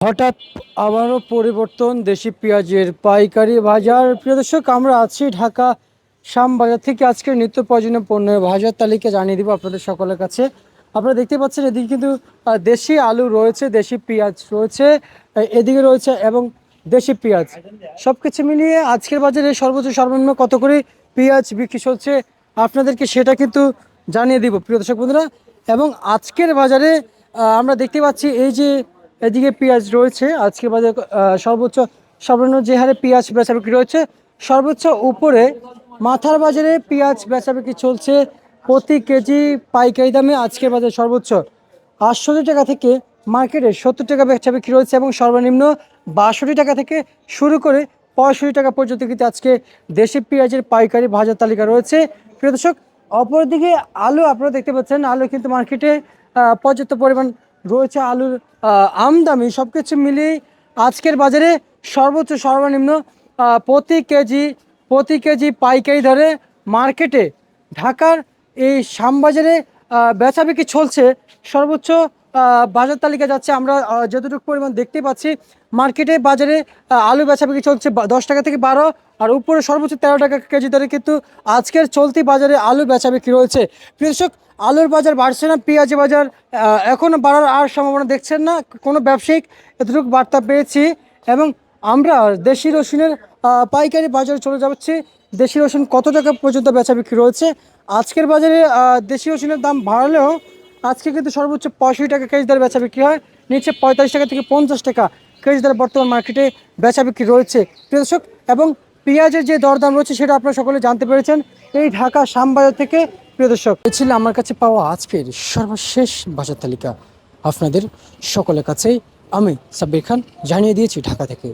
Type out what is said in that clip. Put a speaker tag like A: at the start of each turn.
A: হঠাৎ আবারও পরিবর্তন, দেশি পেঁয়াজের পাইকারি বাজার। প্রিয় দর্শক, আমরা আছি ঢাকা শ্যামবাজার থেকে। আজকের নিত্য প্রয়োজনীয় পণ্যের বাজার তালিকা জানিয়ে দিব আপনাদের সকলের কাছে। আপনারা দেখতে পাচ্ছেন, এদিকে কিন্তু দেশি আলু রয়েছে, দেশি পেঁয়াজ রয়েছে এদিকে রয়েছে এবং দেশি পেঁয়াজ। সব কিছু মিলিয়ে আজকের বাজারে সর্বোচ্চ সর্বনিম্ন কত করে পেঁয়াজ বিক্রি চলছে আপনাদেরকে সেটা কিন্তু জানিয়ে দিব, প্রিয় দর্শক বন্ধুরা। এবং আজকের বাজারে আমরা দেখতে পাচ্ছি এই যে এদিকে পেঁয়াজ রয়েছে, আজকে বাজার সর্বোচ্চ সর্বনিম্ন যে হারে পেঁয়াজ বেচা বিক্রি রয়েছে, সর্বোচ্চ উপরে মাথার বাজারে পেঁয়াজ বেচা বিক্রি চলছে প্রতি কেজি পাইকারি দামে আজকের বাজার সর্বোচ্চ আটষট্টি টাকা থেকে মার্কেটে সত্তর টাকা বেচা বিক্রি রয়েছে এবং সর্বনিম্ন বাষট্টি টাকা থেকে শুরু করে পঁয়ষট্টি টাকা পর্যন্ত কিন্তু আজকে দেশি পেঁয়াজের পাইকারি বাজার তালিকা রয়েছে। প্রিয় দর্শক, অপরদিকে আলু আপনারা দেখতে পাচ্ছেন, আলু কিন্তু মার্কেটে পর্যাপ্ত পরিমাণ রয়েছে আলুর আমদামি সব কিছু মিলিয়ে আজকের বাজারে সর্বোচ্চ সর্বনিম্ন প্রতি কেজি প্রতি কেজি পাইকারি ধরে মার্কেটে ঢাকার এই শ্যামবাজারে বেচা চলছে সর্বোচ্চ বাজার তালিকা যাচ্ছে। আমরা যতটুকু পরিমাণ দেখতে পাচ্ছি মার্কেটে বাজারে আলু বেচা বিক্রি চলছে দশ টাকা থেকে বারো আর উপরে সর্বোচ্চ তেরো টাকা কেজি দরে কিন্তু আজকের চলতি বাজারে আলু বেচা বিক্রি রয়েছে। কৃষক আলুর বাজার বাড়ছে না পেঁয়াজের বাজার আহ, এখনও বাড়ার আর সম্ভাবনা দেখছেন না। কোনো ব্যবসায়িক এতটুকু বার্তা পেয়েছি। এবং আমরা দেশি রসুনের পাইকারি বাজারে চলে যাচ্ছি। দেশি রসুন কত টাকা পর্যন্ত বেচা বিক্রি রয়েছে? আজকের বাজারে দেশি রসুনের দাম বাড়লেও আজকে কিন্তু সর্বোচ্চ পঁয়ষট্টি টাকা কেজি দরে বেচা বিক্রি হয়। নিচে পঁয়তাল্লিশ টাকা থেকে পঞ্চাশ টাকা কেজি দরে বর্তমান মার্কেটে বেচা বিক্রি রয়েছে। দর্শক, এবং পেঁয়াজের যে দরদাম রয়েছে সেটা আপনারা সকলে জানতে পেরেছেন। এই ঢাকা শ্যামবাজার থেকে প্রিয় দর্শক এই ছিল আমার কাছে পাওয়া আজকের সর্বশেষ বাজার তালিকা। আপনাদের সকলের কাছেই আমি সাব্বির খান জানিয়ে দিয়েছি ঢাকা থেকে।